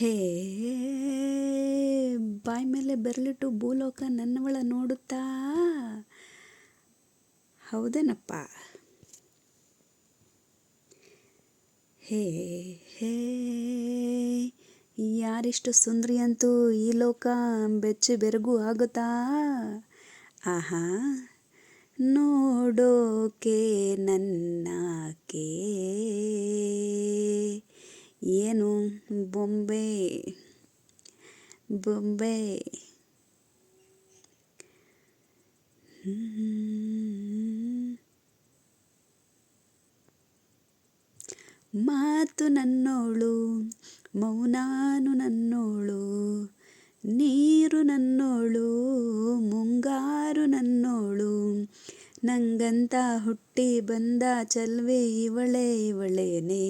ಹೇ, ಬಾಯ್ ಮೇಲೆ ಬೆರಳಿಟ್ಟು ಭೂಲೋಕ ನನ್ನವಳ ನೋಡುತ್ತಾ? ಹೌದೇನಪ್ಪ? ಹೇ ಹೇ, ಯಾರಿಷ್ಟು ಸುಂದರಿ ಅಂತೂ ಈ ಲೋಕ ಬೆಚ್ಚಿ ಬೆರಗು ಆಗುತ್ತಾ? ಆಹಾ, ನೋಡೋಕೆ ನನ್ನಕೆ ಏನು? ಬೊಂಬೆ. ಬೊಂಬೆ. ಮಾತು ನನ್ನೋಳು ಮೌನಾನು ನನ್ನೋಳು ನೀರು ನನ್ನೋಳು ಮುಂಗಾರು ನನ್ನೋಳು ನಂಗಂತ ಹುಟ್ಟಿ ಬಂದ ಚಲ್ವೆ ಇವಳೆ ಇವಳೇನೇ.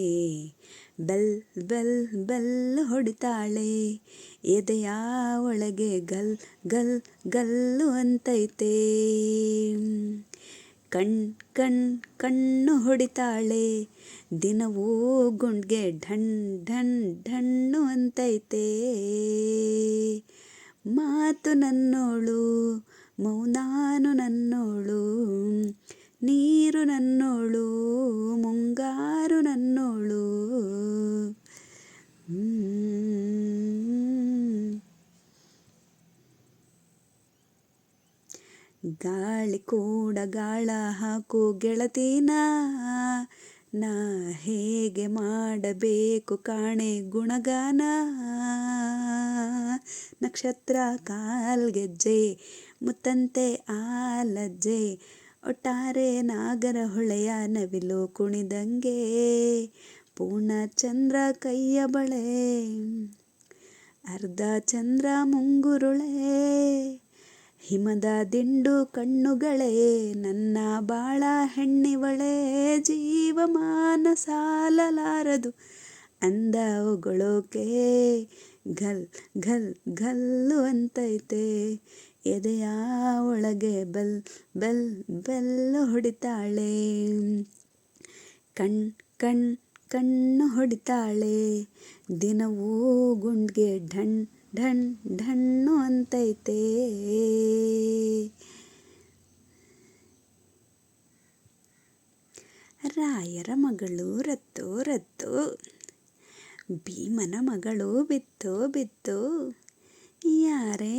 ಬೆಲ್ ಬೆಲ್ ಬೆಲ್ ಹೊಡಿತಾಳೆ. ಎದೆಯ ಒಳಗೆ ಗಲ್ ಗಲ್ ಗಲ್ಲು ಅಂತೈತೆ. ಕಣ್ ಕಣ್, ಕಣ್ಣು ಹೊಡಿತಾಳೆ. ದಿನವೂ ಗುಂಡ್ಗೆ ಢಣ್ ಢಣ್, ಢಣ್ಣು ಅಂತೈತೆ. ಮಾತು ನನ್ನೋಳು ಮೌನಾನು ನನ್ನೋಳು, ನೀರು ನನ್ನೋಳು, ಮುಂಗಾರು ನನ್ನೋಳು. ಗಾಳಿ ಕೂಡ ಗಾಳ ಹಾಕು ಗೆಳತಿನ? ನಾ ಹೇಗೆ ಮಾಡಬೇಕು ಕಾಣೆ ಗುಣಗಾನ? ನಕ್ಷತ್ರ ಕಾಲ್ಗೆಜ್ಜೆ ಮುತ್ತಂತೆ ಆಲಜ್ಜೆ ಒಟ್ಟಾರೆ ನಾಗರ ಹೊಳೆಯ ನವಿಲು ಕುಣಿದಂಗೆ ಪೂರ್ಣ ಚಂದ್ರ ಕೈಯ ಬಳೆ. ಅರ್ಧ ಚಂದ್ರ ಮುಂಗುರುಳೆ, ಹಿಮದ ದಿಂಡು ಕಣ್ಣುಗಳೇ, ನನ್ನ ಬಾಳ ಹೆಣ್ಣಿವಳೆ, ಜೀವಮಾನ ಸಾಲಲಾರದು ಅಂದ ಹೊಗಳೋಕೆ. ಘಲ್ ಘಲ್ ಘಲ್ಲು ಅಂತೈತೆ. ಎದೆಯ ಒಳಗೆ ಬೆಲ್ ಬೆಲ್ ಬೆಲ್ಲು ಹೊಡಿತಾಳೆ. ಕಣ್ ಕಣ್, ಕಣ್ಣು ಹೊಡಿತಾಳೆ. ದಿನವೂ ಗುಂಡ್ಗೆ ಢಣ್ ಢಣ್, ಢಣ್ಣು ಅಂತೈತೆ. ರಾಯರ ಮಗಳು ರತ್ತು ರತ್ತು. ಭೀಮನ ಮಗಳು ಬಿತ್ತು ಬಿತ್ತು. ಯಾರೇ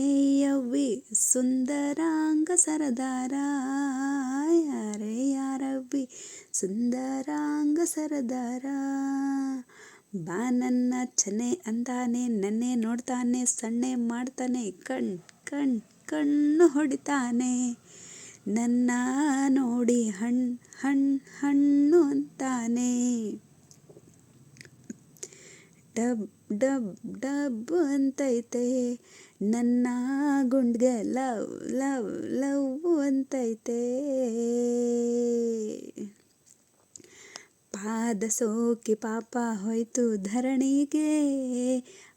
ಸುಂದರಾಂಗ ಸರದಾರ ಯಾರೇ ಯಾರವ್ವಿ ಸುಂದರಾಂಗ ಸರದಾರ ಬಾ ನನ್ನ ಚನೆ ಅಂತಾನೆ ನನ್ನೇ ನೋಡ್ತಾನೆ, ಸಣ್ಣೆ ಮಾಡ್ತಾನೆ, ಕಣ್ ಕಣ್, ಕಣ್ಣು ಹೊಡಿತಾನೆ. ನನ್ನ ನೋಡಿ ಹಣ್ ಹಣ್, ಹಣ್ಣು ಅಂತಾನೆ. ಡಬ್ ಡಬ್ ಡಬ್ ಅಂತೈತೆ. ನನ್ನ ಗುಂಡ್ಗೆ ಲವ್ ಲವ್ ಲವ್ ಅಂತೈತೆ. ಪಾದ ಸೋಕಿ ಪಾಪ ಹೋಯ್ತು ಧರಣಿಗೆ.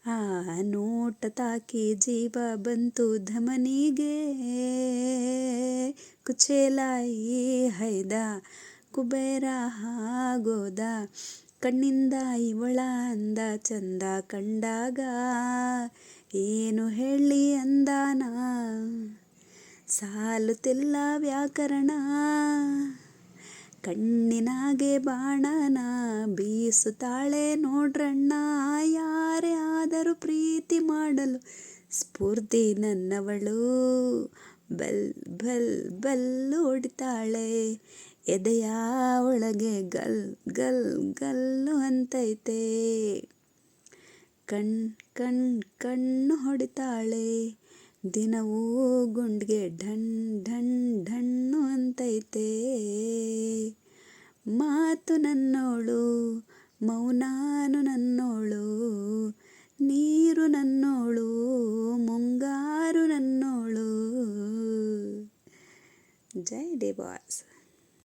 ಆ ನೋಟ ತಾಕಿ ಜೀವ ಬಂತು ಧಮನಿಗೆ. ಕುಚೇಲಾಯಿ ಹೈದ ಕುಬೇರ ಹಾಗೋದ. ಕಣ್ಣಿಂದ ಇವಳ ಅಂದ ಚಂದ ಕಂಡಾಗ ಏನು ಹೇಳಿ ಅಂದಾನ? ಸಾಲುತ್ತಿಲ್ಲ ವ್ಯಾಕರಣ. ಕಣ್ಣಿನಾಗೆ ಬಾಣನ ಬೀಸುತ್ತಾಳೆ ನೋಡ್ರಣ್ಣ. ಯಾರೇ ಆದರೂ ಪ್ರೀತಿ ಮಾಡಲು ಸ್ಫೂರ್ತಿ ನನ್ನವಳು. ಬಲ್ ಬಲ್ ಬಲ್ ಹೊಡಿತಾಳೆ ಎದೆಯ ಒಳಗೆ ಗಲ್ ಗಲ್, ಗಲ್ಲು ಅಂತೈತೆ. ಕಣ್ ಕಣ್, ಕಣ್ಣು ಹೊಡಿತಾಳೆ. ದಿನವೂ ಗುಂಡ್ಗೆ ಢಣ್ ಢಣ್, ಢಣ್ಣು ಅಂತೈತೆ. ಮಾತು ನನ್ನೋಳು, ಮೌನಾನು ನನ್ನೋಳು, ನೀರು ನನ್ನೋಳು, ಮುಂಗಾರು ನನ್ನೋಳು. ಜೈ ಡಿ ಬಾಸ್